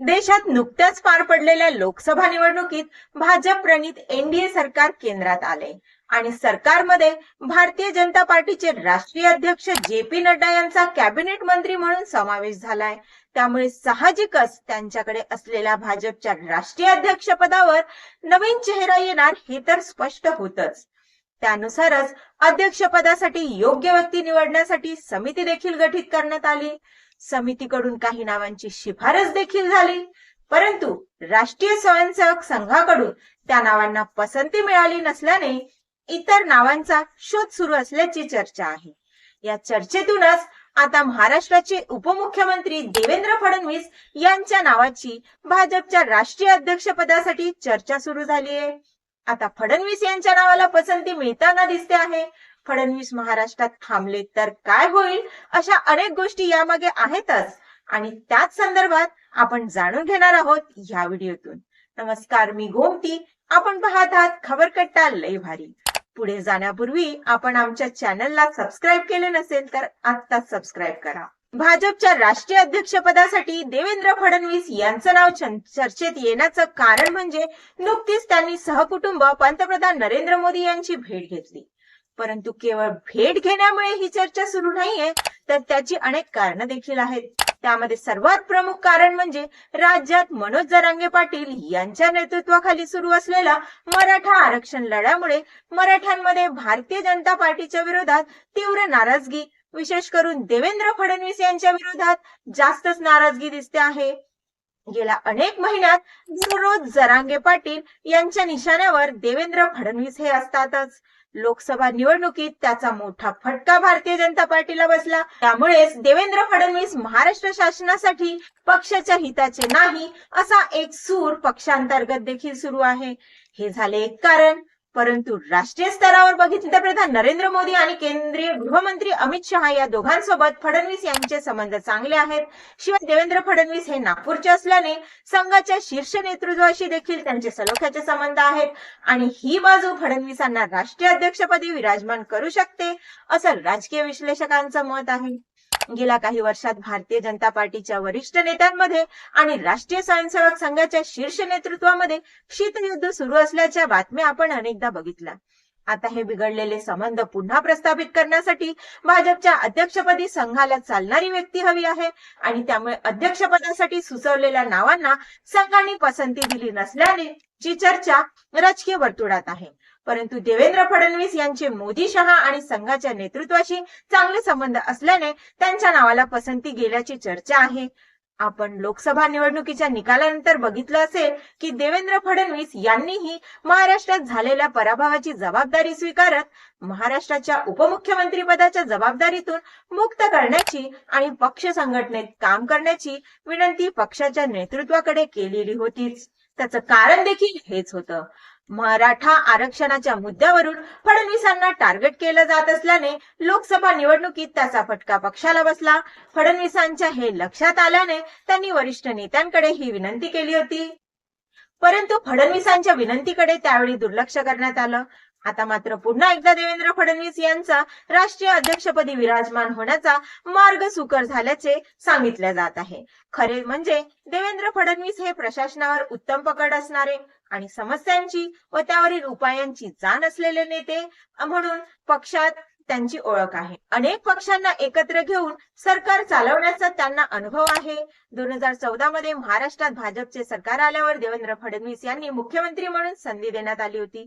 देशात नुकत्याच पार पडलेल्या लोकसभा निवडणुकीत भाजप प्रणित एनडीए सरकार केंद्रात आले. आणि सरकारमध्ये भारतीय जनता पार्टीचे राष्ट्रीय अध्यक्ष जे पी नड्डा यांचा कॅबिनेट मंत्री म्हणून समावेश झालाय. त्यामुळे साहजिकच त्यांच्याकडे असलेल्या भाजपच्या राष्ट्रीय अध्यक्षपदावर नवीन चेहरा येणार हे तर स्पष्ट होतच. त्यानुसारच अध्यक्षपदासाठी योग्य व्यक्ती निवडण्यासाठी समिती देखील गठीत करण्यात आली. समितीकडून काही नावांची शिफारस देखील झाली. परंतु राष्ट्रीय स्वयंसेवक संघाकडून त्या नावांना पसंती मिळाली नसल्याने इतर नावांचा शोध सुरू असल्याची चर्चा आहे. या चर्चेतूनच आता महाराष्ट्राचे उपमुख्यमंत्री देवेंद्र फडणवीस यांच्या नावाची भाजपच्या राष्ट्रीय अध्यक्षपदासाठी चर्चा सुरू झाली आहे. आता फडणवीस यांच्या नावाला पसंती मिळताना दिसते आहे. फडणवीस महाराष्ट्रात थांबले तर काय होईल अशा अनेक गोष्टी यामागे आहेतच. आणि त्याच संदर्भात आपण जाणून घेणार आहोत या व्हिडिओतून. नमस्कार मी गोमती. आपण पाहत आहात खबरकट्टा लय भारी. पुढे जाण्यापूर्वी आपण आमच्या चॅनलला सबस्क्राईब केले नसेल तर आत्ताच सबस्क्राईब करा. भाजपच्या राष्ट्रीय अध्यक्षपदासाठी देवेंद्र फडणवीस यांचं नाव चर्चेत येण्याचं कारण म्हणजे नुकतीच त्यांनी सहकुटुंब पंतप्रधान नरेंद्र मोदी यांची भेट घेतली. परंतु केवळ भेट घेण्यामुळे ही चर्चा सुरू नाहीये तर त्याची अनेक कारणं देखील आहेत. त्यामध्ये सर्वात प्रमुख कारण म्हणजे राज्यात मनोज जरांगे पाटील यांच्या नेतृत्वाखाली सुरू असलेला मराठा आरक्षण लढ्यामुळे मराठ्यांमध्ये भारतीय जनता पार्टीच्या विरोधात तीव्र नाराजगी विशेष करून देवेंद्र फडणवीस यांच्या विरोधात जास्तच नाराजगी दिसते आहे. गेल्या अनेक महिन्यात दररोज जरांगे पाटील यांच्या निशाण्यावर देवेंद्र फडणवीस हे असतातच. लोकसभा निवडणुकीत त्याचा मोठा फटका भारतीय जनता पार्टीला बसला. त्यामुळेच देवेंद्र फडणवीस महाराष्ट्र शासनासाठी पक्षाच्या हिताचे नाही असा एक सूर पक्षांतर्गत देखील सुरू आहे. हे झाले एक कारण. परंतु राष्ट्रीय स्तरावर बघितले तर प्रधान नरेंद्र मोदी आणि केंद्रीय गृहमंत्री अमित शहा या दोघांसोबत फडणवीस यांचे संबंध चांगले आहेत. शिवाय देवेंद्र फडणवीस हे नागपूरचे असल्याने संघाच्या शीर्ष नेतृत्वाशी देखील त्यांचे सलोख्याचे संबंध आहेत. आणि ही बाजू फडणवीसांना राष्ट्रीय अध्यक्षपदी विराजमान करू शकते असं राजकीय विश्लेषकांचं मत आहे. गेल्या काही वर्षात भारतीय जनता पार्टीच्या वरिष्ठ नेत्यांमध्ये आणि राष्ट्रीय स्वयंसेवक संघाच्या शीर्ष नेतृत्वामध्ये शीतयुद्ध सुरू असल्याच्या बातम्या आपण अनेकदा बघितल्या. आता हे बिघडलेले संबंध पुन्हा प्रस्थापित करण्यासाठी भाजपच्या अध्यक्षपदी संघाला चालणारी व्यक्ती हवी आहे. आणि त्यामुळे अध्यक्षपदासाठी सुचवलेल्या नावांना संघाने पसंती दिली नसल्याने ची चर्चा राजकीय वर्तुळात आहे. परंतु देवेंद्र फडणवीस यांचे मोदी शहा आणि संघाच्या नेतृत्वाशी चांगले संबंध असल्याने त्यांच्या नावाला पसंती गेल्याची चर्चा आहे. आपण लोकसभा निवडणुकीच्या निकालानंतर बघितलं असेल की देवेंद्र फडणवीस यांनीही महाराष्ट्रात झालेल्या पराभवाची जबाबदारी स्वीकारत महाराष्ट्राच्या उपमुख्यमंत्री पदाच्या जबाबदारीतून मुक्त करण्याची आणि पक्ष संघटनेत काम करण्याची विनंती पक्षाच्या नेतृत्वाकडे केलेली होतीच. त्याचं कारण देखील हेच होतं. मराठा आरक्षणाच्या मुद्द्यावरून फडणवीसांना टार्गेट केलं जात असल्याने लोकसभा निवडणुकीत त्याचा फटका पक्षाला बसला. फडणवीसांच्या हे लक्षात आल्याने त्यांनी वरिष्ठ नेत्यांकडे ही विनंती केली होती. परंतु फडणवीसांच्या विनंतीकडे त्यावेळी दुर्लक्ष करण्यात आलं. आता मात्र पुन्हा एकदा देवेंद्र फडणवीस यांचा राष्ट्रीय अध्यक्षपदी विराजमान होण्याचा मार्ग सुकर झाल्याचे सांगितले जात आहे. खरे म्हणजे देवेंद्र फडणवीस हे प्रशासनावर उत्तम पकड असणारे आणि समस्यांची व त्यावरील उपायांची जाण असलेले नेते म्हणून पक्षात त्यांची ओळख आहे. अनेक पक्षांना एकत्र घेऊन सरकार चालवण्याचा त्यांना अनुभव आहे. दोन हजार चौदा मध्ये महाराष्ट्रात भाजपचे सरकार आल्यावर देवेंद्र फडणवीस यांनी मुख्यमंत्री म्हणून संधी देण्यात आली होती.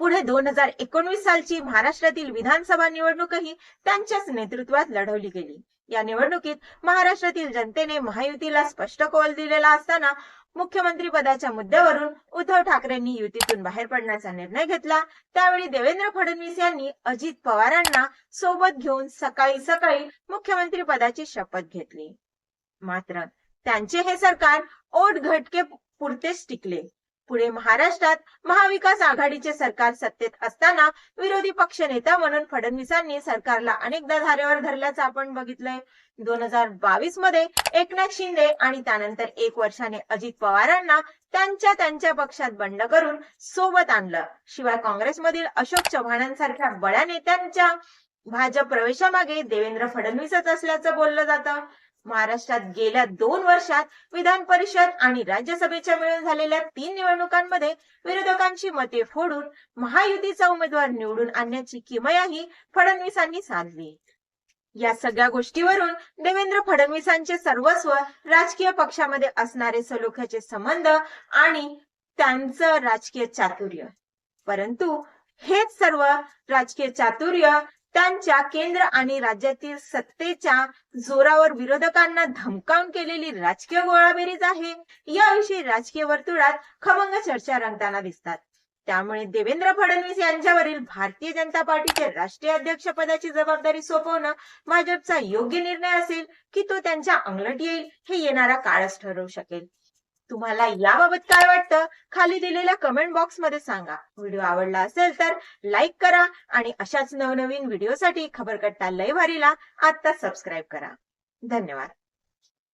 पुढे दोन हजार एकोणवीस सालची महाराष्ट्रातील विधानसभा निवडणूकही त्यांच्याच नेतृत्वात लढवली गेली. या निवडणुकीत महाराष्ट्रातील जनतेने महायुतीला स्पष्ट कौल दिलेला असताना मुख्यमंत्री पदाच्या मुद्द्यावरून उद्धव ठाकरेंनी युतीतून बाहेर पडण्याचा निर्णय घेतला. त्यावेळी देवेंद्र फडणवीस यांनी अजित पवारांना सोबत घेऊन सकाळी सकाळी मुख्यमंत्री पदाची शपथ घेतली. मात्र त्यांचे हे सरकार ओट घटके पुरतेच टिकले. पुढे महाराष्ट्रात महाविकास आघाडीचे सरकार सत्तेत असताना विरोधी पक्ष नेता म्हणून फडणवीसांनी सरकारला अनेकदा धारेवर धरल्याचं आपण बघितलंय. दोन हजार बावीसमध्ये एकनाथ शिंदे आणि त्यानंतर एक वर्षाने अजित पवारांना त्यांच्या त्यांच्या पक्षात बंड करून सोबत आणलं. शिवाय काँग्रेसमधील अशोक चव्हाणांसारख्या बड्या नेत्यांच्या भाजप प्रवेशामागे देवेंद्र फडणवीसच असल्याचं बोललं जातं. महाराष्ट्रात गेल्या दोन वर्षात विधान परिषद आणि राज्यसभेच्या मिळून झालेल्या तीन निवडणुकांमध्ये विरोधकांची मते फोडून महायुतीचा उमेदवार निवडून आणण्याची किमयाही फडणवीसांनी साधली. या सगळ्या गोष्टीवरून देवेंद्र फडणवीसांचे सर्वस्व राजकीय पक्षामध्ये असणारे सलोख्याचे संबंध आणि त्यांचं राजकीय चातुर्य. परंतु हेच सर्व राजकीय चातुर्य त्यांच्या केंद्र आणि राज्यातील सत्तेच्या जोरावर विरोधकांना धमकावून केलेली राजकीय गोळाबेरीज आहे. याविषयी राजकीय वर्तुळात खमंग चर्चा रंगताना दिसतात. त्यामुळे देवेंद्र फडणवीस यांच्यावरील भारतीय जनता पार्टीचे राष्ट्रीय अध्यक्ष पदाची जबाबदारी सोपवणं भाजपचा योग्य निर्णय असेल की तो त्यांच्या अंगलट येईल हे येणारा काळच ठरवू शकेल. तुम्हाला याबाबत काय वाटतं? खाली दिलेल्या कमेंट बॉक्समध्ये सांगा. व्हिडिओ आवडला असेल तर लाईक करा आणि अशाच नवनवीन व्हिडिओसाठी खबरकट्टा लय भारीला आता सबस्क्राईब करा. धन्यवाद.